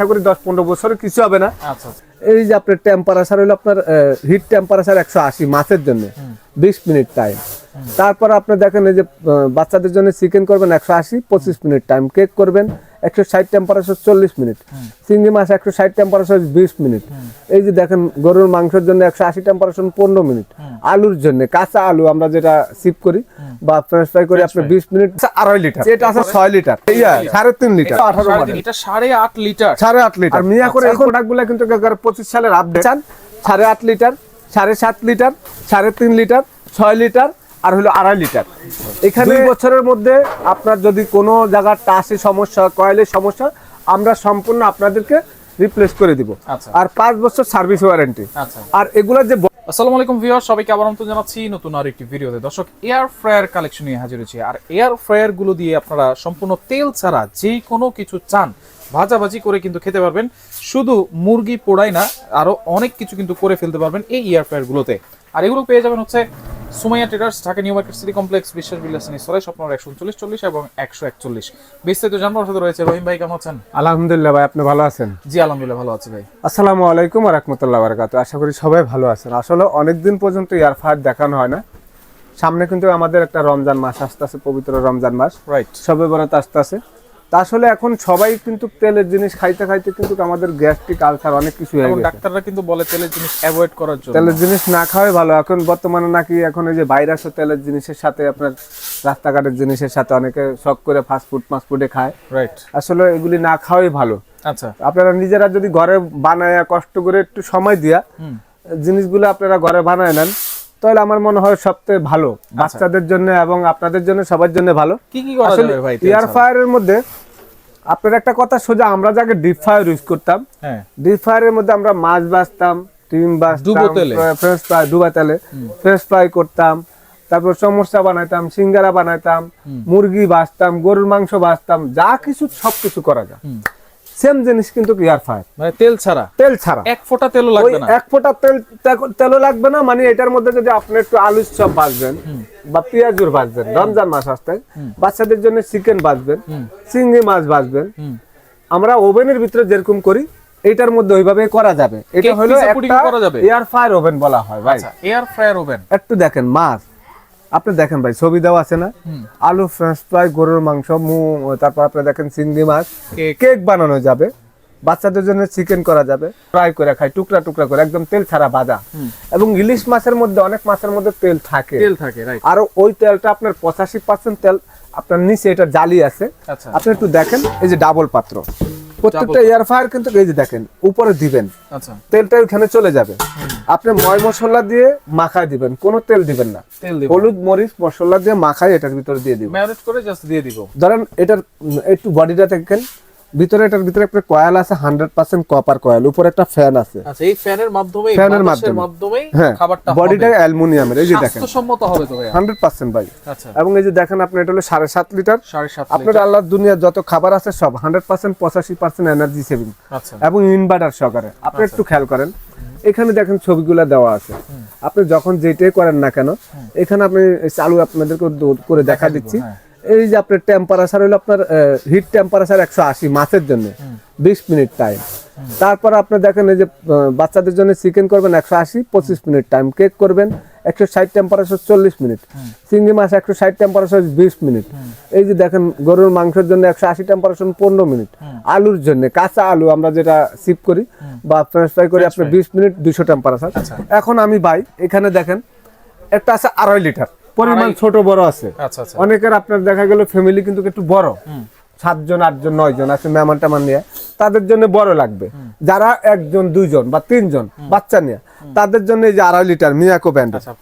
আশা করি দশ পনেরো বছর কিছু হবে না। আচ্ছা আচ্ছা। এই যে আপনার টেম্পারেচার হলো আপনার হিট টেম্পারেচার একশো আশি মাছের জন্য বিশ মিনিট টাইম তারপর আপনি দেখেন এই যে বাচ্চাদের জন্য চিকেন করবেন একশো আশি পঁচিশ মিনিট টাইম কেক করবেন। একশো ষাট টেম্পারেচার চল্লিশ মিনিট। চিংড়ি মাছ একশো ষাট টেম্পারেচার বিশ মিনিট। এই যে দেখেন গরুর মাংসের জন্য একশো আশি টেম্পারেচার পনেরো মিনিট। আলুর জন্য কাঁচা আলু আমরা যেটা সিপ করি বা ফ্রেঞ্চ ফ্রাই করি আপনি বিশ মিনিট। আড়াই লিটার। এটা আছে ছয় লিটার। সাড়ে তিন লিটার। আঠারো তিন, এটা সাড়ে আট লিটার। সাড়ে আট লিটার। মিয়া করে এই প্রোডাক্টগুলো কিন্তু পঁচিশ সালের আপডেট চান সাড়ে আট লিটার সাড়ে সাত লিটার সাড়ে তিন লিটার ছয় লিটার আর হলো আড়াই লিটার। এখানে বছরের মধ্যে আপনার যদি কোনো জায়গার টাসে সমস্যা কয়েলের সমস্যা আমরা সম্পূর্ণ আপনাদেরকে রিপ্লেস করে দিব। আচ্ছা। আর পাঁচ বছর সার্ভিস ওয়ারেন্টি আচ্ছা। আর এগুলো যে আসসালামু আলাইকুম ভিউয়ার সবাইকে আবার আমন্ত্রণ জানাচ্ছি নতুন আর একটি ভিডিওতে দর্শক এয়ার ফ্রায়ার কালেকশন নিয়ে হাজির হয়েছি। আর এয়ার ফ্রায়ারগুলো দিয়ে আপনারা সম্পূর্ণ তেল ছাড়া যে কোনো কিছু চান ভাজাভাজি করে কিন্তু খেতে পারবেন। শুধু মুরগি পোড়াই না আরও অনেক কিছু কিন্তু করে ফেলতে পারবেন এই এয়ার ফ্রায়ার গুলোতে। আর এগুলো পেয়ে যাবেন হচ্ছে Sumaiya traders Dhaka new market city complex বিশ্বাস বিলাসিনী সরাই স্বপ্ন একশো উনচল্লিশ চল্লিশ এবং একশো একচল্লিশ। বিস্তারিত জানবার সাথে রয়েছে রহিম ভাই কেমন আছেন? আলহামদুলিল্লাহ ভাই আপনি ভালো আছেন? জি আলহামদুলিল্লাহ ভালো আছি ভাই। আসসালামু আলাইকুম রহমতুল্লাহ বারকাত আশা করি সবাই ভালো আছেন। আসলে অনেকদিন পর্যন্ত ইয়ার ফায়ার দেখানো হয় না। সামনে কিন্তু আমাদের একটা রমজান মাস আসতে আছে পবিত্র রমজান মাস। রাইট সবে বরাত আসতে আছে তা আসলে এখন সবাই কিন্তু তেলের জিনিস খাইতে খাইতে কিন্তু আমাদের গ্যাস্ট্রিক আলসার অনেক কিছু হয়ে গেছে। ডাক্তাররা কিন্তু বলে তেলের জিনিস অ্যাভয়েড করার জন্য। তেলের জিনিস না খাওয়াই ভালো। এখন বর্তমানে নাকি এখন এই যে ভাইরাস ও তেলের জিনিসের সাথে আপনার রাস্তাঘাটের জিনিসের সাথে অনেকে শখ করে ফাস্ট ফুড ফাস্ট ফুডে খায়। রাইট আসলে এগুলি না খাওয়াই ভালো। আচ্ছা। আপনারা নিজেরা যদি ঘরে বানায় কষ্ট করে একটু সময় দিয়া জিনিসগুলো আপনারা ঘরে বানায় নেন তাহলে আমার মনে হয় সবচেয়ে ভালো। বাচ্চাদের জন্য এবং আপনাদের জন্য সবার জন্য ভালো। কি কি করা যাবে ভাই এয়ার ফায়ারের মধ্যে আপনার একটা কথা সোজা আমরা যাকে ডিপ ফায়ার ইউজ করতাম হ্যাঁ। ডিপ ফায়ারের মধ্যে আমরা মাছ বাছতাম ডিম বাছতাম তেলে। ফ্রেঞ্চ ফ্রাই ডুবা তেলে। ফ্রেঞ্চ ফ্রাই করতাম তারপর সমস্যা বানাইতাম সিঙ্গারা বানাইতাম মুরগি বাছতাম গরুর মাংস বাছতাম যা কিছু সব কিছু করা যায়। সেম জিনিস কিন্তু এয়ার ফায়ার মানে তেল ছাড়া? তেল ছাড়া। এক ফোঁটা তেলও লাগবে না? এক ফোঁটা তেল তেল- তেলও লাগবে না মানে এটার মধ্যে যদি আপনি একটু আলু চপ ভাজবেন বা পেঁয়াজুর ভাজবেন রমজান মাস আসতে বাচ্চাদের জন্য চিকেন ভাজবেন চিংড়ি মাছ ভাজবেন আমরা ওভেনের ভিতরে যেরকম করি এইটার মধ্যে ওইভাবে করা যাবে। এটা হলো একটা? এয়ার ফায়ার ওভেন বলা হয় ভাই। এয়ার ফ্রায়ার ওভেন একটু দেখেন মাছ। আপনি দেখেন ভাই ছবি দেওয়া আছে না? আলু ফ্রেঞ্চ ফ্রাই গরুর মাংস মু তারপর আপনি দেখেন চিংড়ি মাছ। কেক। বানানো যাবে। বাচ্চাদের জন্য চিকেন করা যাবে। ফ্রাই করে খাই টুকরা টুকরা করে একদম তেল ছাড়া ভাজা এবং ইলিশ মাছের মধ্যে অনেক মাছের মধ্যে তেল থাকে। তেল থাকে রাইট আর ওই তেলটা আপনার পঁচাশি পার্সেন্ট তেল আপনার নিচে এটা জালি আছে। আচ্ছা। আপনি একটু দেখেন এই যে ডাবল পাত্র। প্রত্যেকটা এয়ার ফায়ার কিন্তু এই যে দেখেন উপরে দিবেন আচ্ছা। তেলটা ওখানে চলে যাবে। আপনি ময় মশলা দিয়ে মাখায় দিবেন কোনো তেল দিবেন না। হলুদ মরিচ মশলা দিয়ে মাখায় এটার ভিতরে দিয়ে দিবেন। ম্যারিনেট করে জাস্ট দিয়ে দিব। ধরেন এটার একটু বডিটা দেখেন ভিতরে এটার ভিতরে একটা কয়েল আছে হান্ড্রেড পার্সেন্ট কপার কয়েল উপরে একটা ফ্যান আছে। আচ্ছা এই ফ্যানের মাধ্যমে ফ্যানের মাধ্যমে। হ্যাঁ খাবারটা বডিটা অ্যালুমিনিয়ামের এই যে দেখেন। স্বাস্থ্যসম্মত হবে তো ভাইয়া। হান্ড্রেড পার্সেন্ট ভাই। আচ্ছা। এবং এই যে দেখেন আপনি এটা হলো সাড়ে সাত লিটার। সাড়ে সাত আপনার আল্লাহ দুনিয়ার যত খাবার আছে সব হান্ড্রেড পার্সেন্ট পঁচাশি পার্সেন্ট এনার্জি সেভিং আচ্ছা। এবং ইনভার্টার সহকারে। আপনি একটু খেয়াল করেন এখানে দেখেন ছবিগুলো দেওয়া আছে। আপনি যখন যেটাই করেন না কেন এখানে আপনি চালু আপনাদেরকে করে দেখা দিচ্ছি। হ্যাঁ। এই যে আপনার টেম্পারেচার হলো আপনার হিট টেম্পারেচার একশো আশি মাছের জন্য বিশ মিনিট টাইম তারপর আপনি দেখেন এই যে বাচ্চাদের জন্য চিকেন করবেন একশো আশি পঁচিশ মিনিট টাইম কেক করবেন একশো ষাট টেম্পারেচার চল্লিশ মিনিট চিংড়ি মাছ একশো ষাট টেম্পারেচার বিশ মিনিট এই যে দেখেন গরুর মাংসের জন্য একশো আশি টেম্পারেচার পনেরো মিনিট আলুর জন্য কাঁচা আলু আমরা যেটা সিপ করি বা ফ্রেঞ্চ ফ্রাই করি আপনার বিশ মিনিট দুশো টেম্পারেচার এখন আমি ভাই এখানে দেখেন একটা আছে আড়াই লিটার পরিমাণ ছোট বড় আছে। আচ্ছা আচ্ছা। অনেকের আপনার দেখা গেল ফ্যামিলি কিন্তু একটু বড়। সাতজন আটজন নয় জন আছে মেহমান টেমান নিয়ে। তাদের জন্য বড় লাগবে। যারা একজন দুইজন বা তিনজন বাচ্চা নিয়ে তাদের জন্য এই যে আড়াই লিটার মিয়াকো ব্যান্ড আচ্ছা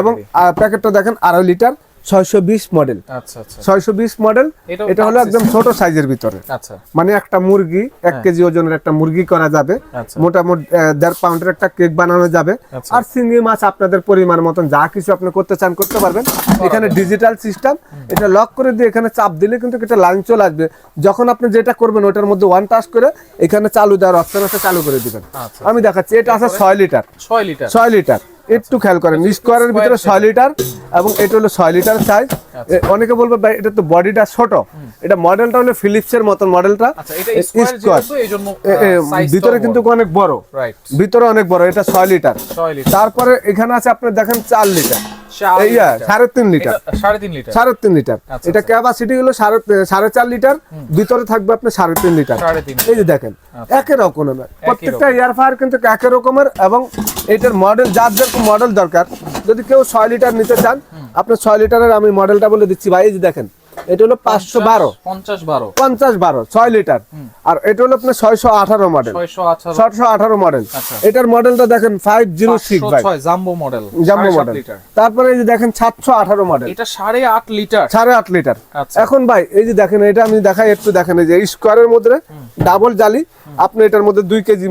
এবং প্যাকেটটা দেখেন আড়াই লিটার ছয়শো বিশ মডেল আচ্ছা আচ্ছা। ছয়শো বিশ মডেল এটা হলো একদম ছোট সাইজের ভিতরে। আচ্ছা। মানে একটা মুরগি এক কেজি ওজনের একটা মুরগি করা যাবে। মোটামুটি দেড় পাউন্ডের একটা কেক বানানো যাবে। আর চিংড়ি মাছ আপনাদের পরিমাণ মতন যা কিছু আপনি করতে চান করতে পারবেন। এখানে ডিজিটাল সিস্টেম এটা লক করে দিয়ে এখানে চাপ দিলে কিন্তু এটা লাইন চলে আসবে যখন আপনি যেটা করবেন ওটার মধ্যে ওয়ান টাচ করে এখানে চালু দেওয়ার অপশন আছে চালু করে দিবেন। আমি দেখাচ্ছি এটা আছে ছয় লিটার ছয় লিটার ছয় লিটার একটু খেয়াল করেন স্কোয়ারের ভিতরে ছয় লিটার এবং এটা হলো ছয় লিটার সাইজ অনেকে বলবে ভাই এটা তো বডিটা ছোট। এটা মডেলটা হলো ফিলিপসের মতন মডেলটা আচ্ছা এটা স্কোয়ার জন্য ভিতরে কিন্তু অনেক বড়। রাইট ভিতরে অনেক বড় এটা ছয় লিটার। 6 লিটার। তারপরে এখানে আছে আপনি দেখেন চার লিটার। এই সাড়ে তিন লিটার। সাড়ে তিন লিটার। সাড়ে তিন লিটার। আচ্ছা, এটা ক্যাপাসিটি হলো সাড়ে সাড়ে চার লিটার। ভিতরে থাকবে আপনার সাড়ে তিন লিটার। এই যে দেখেন একই রকমের। প্রত্যেকটা এয়ার ফায়ার কিন্তু একই রকমের এবং এটার মডেল যার যেরকম মডেল দরকার। যদি কেউ ছয় লিটার নিতে চান আপনার ছয় লিটারের আমি মডেলটা বলে দিচ্ছি। ভাই যে দেখেন এটা হলো পাঁচশো বারো। পঞ্চাশ বারো। পঞ্চাশ বারো ছয় লিটার। আর এটা হলো আপনার ছয়শো আঠারো মডেল ছয়শো আঠারো। মডেল আচ্ছা। এটার মডেলটা দেখেন five zero six jumbo model jumbo model তারপরে এই যে দেখেন সাতশো আঠারো মডেল এটা সাড়ে আট লিটার। সাড়ে আট লিটার। আচ্ছা। এখন ভাই এই যে দেখেন এটা আমি দেখাই একটু দেখেন এই যে স্কোয়ারের মধ্যে ডাবল জালি। আপনি এটার মধ্যে দুই কেজি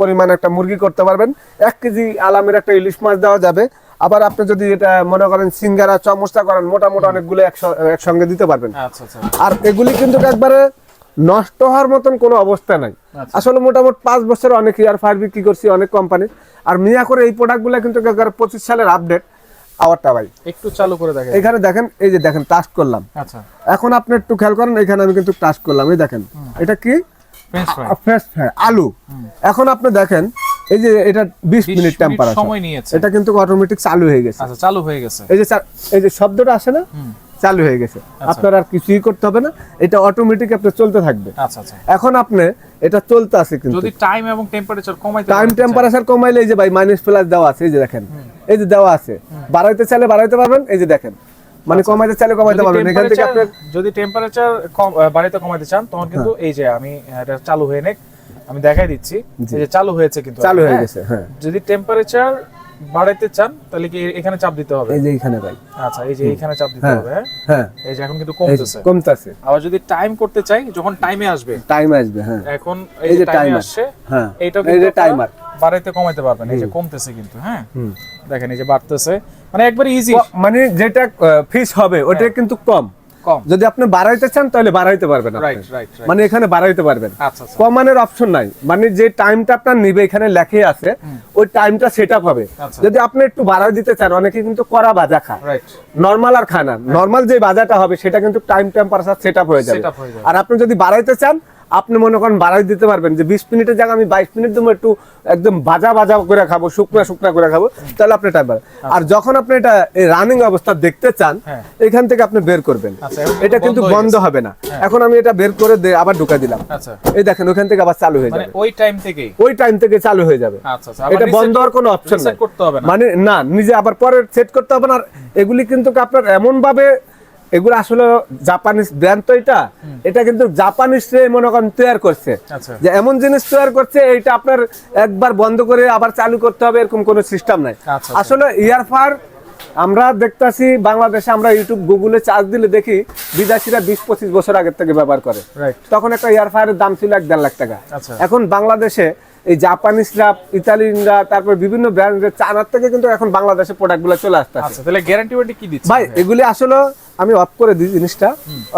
পরিমাণ একটা মুরগি করতে পারবেন। এক কেজি আলামের একটা ইলিশ মাছ দেওয়া যাবে। আবার আপনি যদি এটা মনে করেন সিঙ্গারা চমচটা করেন মোটা মোটা অনেকগুলো একস- একসঙ্গে দিতে পারবেন। আচ্ছা আচ্ছা। আর এগুলি কিন্তু একবারে নষ্ট হওয়ার মতন কোনো অবস্থা নাই। আচ্ছা। আসলে মোটামুটি পাঁচ বছর অনেক ইয়ার ফায়ার বিক্রি করছি অনেক কোম্পানি আর মিয়া করে এই প্রোডাক্টগুলো কিন্তু একবারে পঁচিশ সালের আপডেট আওয়ারটা ভাই। একটু চালু করে দেখেন। এখানে দেখেন এই যে দেখেন টাচ করলাম। আচ্ছা। এখন আপনি একটু খেয়াল করেন এখানে আমি কিন্তু টাচ করলাম। এই দেখেন এটা কি? ফ্রেশ ফ্রাই আলু। এখন আপনি দেখেন এই যে এটা বিশ মিনিট টেম্পারেচার সময় নিয়েছে। এটা কিন্তু অটোমেটিক চালু হয়ে গেছে। আচ্ছা চালু হয়ে গেছে। এই যে এই যে শব্দটা আসে না? চালু হয়ে গেছে। আপনার আর কিছুই করতে হবে না। এটা অটোমেটিক আপনার চলতে থাকবে। আচ্ছা আচ্ছা। এখন আপনি এটা চলতে আছে কিন্তু। যদি টাইম এবং টেম্পারেচার কমাইতে টাইম টেম্পারেচার কমাইলে এই যে ভাই মাইনাস প্লাস দেওয়া আছে এই যে দেখেন। এই যে দেওয়া আছে। বাড়াইতে চাইলে বাড়াইতে পারবেন এই যে দেখেন। মানে কমাইতে চাইলে কমাইতে পারবেন। এখান থেকে আপনি যদি টেম্পারেচার বাড়িতে কমাইতে চান তখন কিন্তু হ্যাঁ। এই যে আমি এটা চালু হয়ে নেক। আমি দেখাই দিচ্ছি। যে চালু হয়েছে কিন্তু চালু হয়ে হ্যাঁ? গেছে হ্যাঁ। যদি টেম্পারেচার বাড়াইতে চান তাহলে কি এখানে চাপ দিতে হবে? এই যে এখানে ভাই। আচ্ছা এই যে এখানে চাপ দিতে হ্যাঁ। হবে হ্যাঁ? হ্যাঁ। এই যে এখন কিন্তু কমতেছে। কমতেছে। আবার যদি টাইম করতে চাই যখন টাইমে আসবে টাইম আসবে হ্যাঁ। এখন এই যে টাইম আসছে হ্যাঁ। এইটাও এই যে টাইমার বাড়াইতে কমাইতে পারবেন। এই যে কমতেছে কিন্তু হ্যাঁ? হুম। দেখেন এই যে বাড়তেছে। মানে একবারে ইজি মানে যেটা ফিস হবে ওটা। কিন্তু কম। কম। যদি আপনি বাড়াইতে চান তাহলে বাড়াইতে পারবেন মানে এখানে বাড়াইতে পারবেন। আচ্ছা আচ্ছা। কমানোর অপশন নাই। মানে যে টাইমটা আপনার নিবে এখানে লেখে আছে ওই টাইমটা সেট আপ হবে। আচ্ছা। যদি আপনি একটু বাড়াই দিতে চান অনেকে কিন্তু করা বাজা খায়। নর্মাল আর খায় না। নর্মাল যে বাজাটা হবে সেটা কিন্তু টাইম টেম্পারেচার সেট আপ হয়ে যাবে। আর আপনি যদি বাড়াইতে চান আপনি মনে করেন বাড়াই দিতে পারবেন যে বিশ মিনিটের জায়গায় আমি বাইশ মিনিট দেবো একটু একদম বাজা ভাজা করে খাব শুকনা শুকনা করে খাব তাহলে আপনি টাইম আর যখন আপনি এটা রানিং অবস্থা দেখতে চান হ্যাঁ। এখান থেকে আপনি বের করবেন। আচ্ছা, এটা কিন্তু বন্ধ হবে না। এখন আমি এটা বের করে আবার ঢুকা দিলাম। আচ্ছা। এই দেখেন ওখান থেকে আবার চালু হয়ে মানে যাবে। ওই টাইম থেকে ওই টাইম থেকে চালু হয়ে যাবে। আচ্ছা আচ্ছা এটা বন্ধ হওয়ার কোনো অপশন নাই। মানে না নিজে আবার পরে সেট করতে হবে না। আর এগুলি কিন্তু আপনার এমন ভাবে এগুলো আসলে জাপানিজ ব্র্যান্ড তো এটা। এটা কিন্তু জাপানিজ মনে করেন তৈরি করছে। আচ্ছা। যে এমন জিনিস তৈরি করছে এইটা আপনার একবার বন্ধ করে আবার চালু করতে হবে এরকম কোনো সিস্টেম নাই। আচ্ছা, আচ্ছা। আসলে ইয়ারফার আমরা দেখতাছি বাংলাদেশে আমরা ইউটিউব গুগলে চার্জ দিলে দেখি বিদেশিরা বিশ পঁচিশ বছর আগের থেকে ব্যবহার করে। তখন একটা ইয়ারফায়ারের দাম ছিল এক দেড় লাখ টাকা। এখন বাংলাদেশে এই জাপানিজরা ইতালিয়ানরা তারপর বিভিন্ন ব্র্যান্ডের চায়নার থেকে কিন্তু এখন বাংলাদেশে প্রোডাক্টগুলো চলে আচ্ছা তাহলে গ্যারান্টি কি দিচ্ছে? ভাই এগুলি আসলে আমি অফ করে দিই জিনিসটা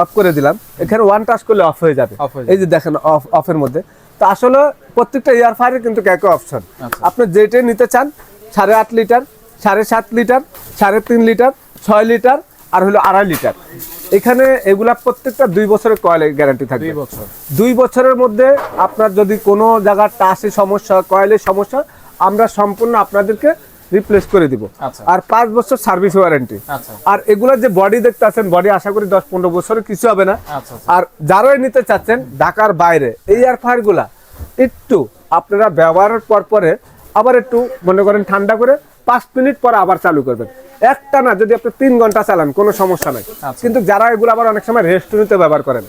অফ করে দিলাম। এখানে ওয়ান টাচ করলে অফ হয়ে যাবে। এই যে দেখেন অফ অফের মধ্যে। তো আসলে প্রত্যেকটা ইয়ার ফায়ারের কিন্তু এক অপশন আচ্ছা। আপনি যেটাই নিতে চান সাড়ে আট লিটার সাড়ে সাত লিটার সাড়ে তিন লিটার ছয় লিটার আর হলো আড়াই লিটার। এখানে এগুলা প্রত্যেকটা দুই বছরের কয়েল গ্যারান্টি থাকবে। দুই বছর। দুই বছরের মধ্যে আপনার যদি কোনো জায়গার টাসে সমস্যা কয়েলের সমস্যা আমরা সম্পূর্ণ আপনাদেরকে রিপ্লেস করে দিব। আচ্ছা। আর পাঁচ বছর সার্ভিস ওয়ারেন্টি আচ্ছা আর এগুলোর যে বডি দেখতে আছেন বডি আশা করি দশ পনেরো বছরের কিছু হবে না। আচ্ছা আচ্ছা। আর যারাই নিতে চাচ্ছেন ঢাকার বাইরে এই এয়ার ফায়ারগুলা একটু আপনারা ব্যবহারের পর পরে আবার একটু মনে করেন ঠান্ডা করে পাঁচ মিনিট পরে আবার চালু করবেন। একটা না যদি আপনি তিন ঘণ্টা চালান কোনো সমস্যা নাই। আচ্ছা। কিন্তু যারা এগুলো আবার অনেক সময় রেস্টুরেন্টে ব্যবহার করেন।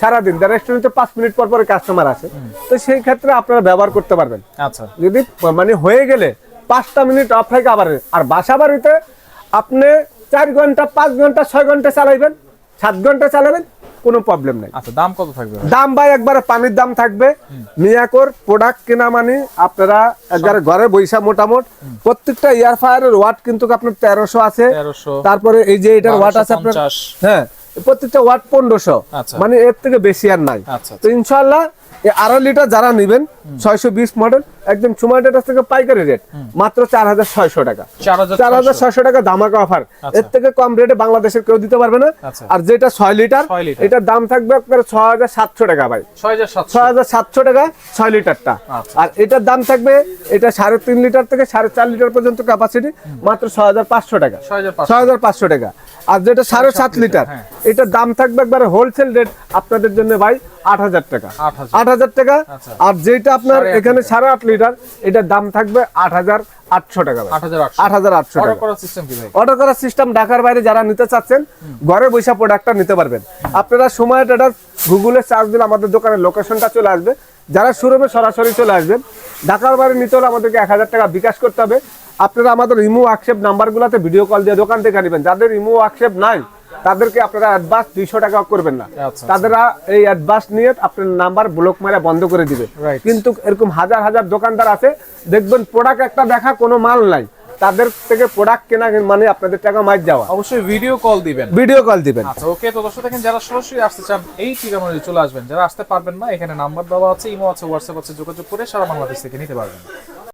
সারাদিন যারা রেস্টুরেন্টে পাঁচ মিনিট পর পরে কাস্টমার আসে তো সেই ক্ষেত্রে আপনারা ব্যবহার করতে পারবেন। আচ্ছা। যদি মানে হয়ে গেলে পাঁচটা মিনিট অফ থেকে আবার আর বাসা বাড়িতে আপনি চার ঘণ্টা পাঁচ ঘণ্টা ছয় ঘণ্টা চালাইবেন সাত ঘণ্টা চালাবেন কোনো প্রবলেম নাই। আচ্ছা দাম কত থাকবে? দাম ভাই একবারে পানির দাম থাকবে। মিয়াকোর প্রোডাক্ট কেনা মানে আপনারা একবারে ঘরে বৈশা মোটামুট। প্রত্যেকটা ইয়ার ফায়ারের ওয়াট কিন্তু আপনার তেরোশো আছে। তারপরে এই যে এটার ওয়াট আছে আপনার হ্যাঁ প্রত্যেকটা ওয়াট পনেরোশো। আচ্ছা। মানে এর থেকে বেশি আর নাই। আচ্ছা তো ইনশাল্লাহ এই আড়াই লিটার যারা নেবেন ছয়শো বিশ মডেল একদম সুমাই ট্রেডার্স থেকে পাইকারি রেট মাত্র চার হাজার ছয়শো টাকা। চার হাজার ছয়শো। টাকা ধামাকা অফার এর থেকে কম রেটে বাংলাদেশের কেউ দিতে পারবে না। আচ্ছা। আর যেটা ছয় লিটার এটার দাম থাকবে আপনার ছয় হাজার সাতশো টাকা ভাই। ছয় হাজার সাতশো। টাকা ছয় লিটারটা আচ্ছা। আর এটার দাম থাকবে এটা সাড়ে তিন লিটার থেকে সাড়ে চার লিটার পর্যন্ত ক্যাপাসিটি মাত্র ছয় হাজার পাঁচশো টাকা। ছয় হাজার পাঁচশো। টাকা। আর যেটা সাড়ে সাত লিটার হ্যাঁ। এটার দাম থাকবে একবারে হোলসেল রেট আপনাদের জন্য ভাই আট হাজার টাকা। আট হাজার। টাকা। আচ্ছা। আর যেটা আপনার এখানে সাড়ে আট লিটার এটার দাম থাকবে আট হাজার আটশো টাকা আট হাজার আটশো। অর্ডার টাকা। করার সিস্টেম কি অর্ডার করার সিস্টেম ঢাকার বাইরে যারা নিতে চাচ্ছেন ঘরে বৈশা প্রোডাক্টটা নিতে পারবেন। আপনারা সময় এটা গুগলে সার্চ দিলে আমাদের দোকানের লোকেশনটা চলে আসবে। যারা শোরুমে সরাসরি চলে আসবেন ঢাকার বাইরে নিতে হলে আমাদেরকে এক হাজার টাকা বিকাশ করতে হবে। আপনারা আমাদের ইমো ওয়ার্কশেপ নাম্বারগুলোতে ভিডিও কল দিয়ে দোকান থেকে নেবেন যাদের ইমো ওয়ার্কশেপ নাই তাদেরকে আপনারা অ্যাডভান্স দুইশো টাকা করবেন না। আচ্ছা, তাদেরা এই অ্যাডভান্স নিয়ে আপনার নাম্বার ব্লক মারা বন্ধ করে দিবে। কিন্তু এরকম হাজার হাজার দোকানদার আছে দেখবেন প্রোডাক্ট একটা দেখা কোনো মাল নাই। তাদের থেকে প্রোডাক্ট কেনা মানে আপনাদের টাকা মার যাওয়া। অবশ্যই ভিডিও কল দিবেন। ভিডিও কল দিবেন। আচ্ছা ওকে তো দর্শক দেখেন যারা সরাসরি আসতে চান এই ঠিকানা চলে আসবেন। যারা আসতে পারবেন না এখানে নাম্বার দেওয়া আছে ইমো আছে হোয়াটসঅ্যাপ আছে যোগাযোগ করে সারা বাংলাদেশ থেকে নিতে পারবেন।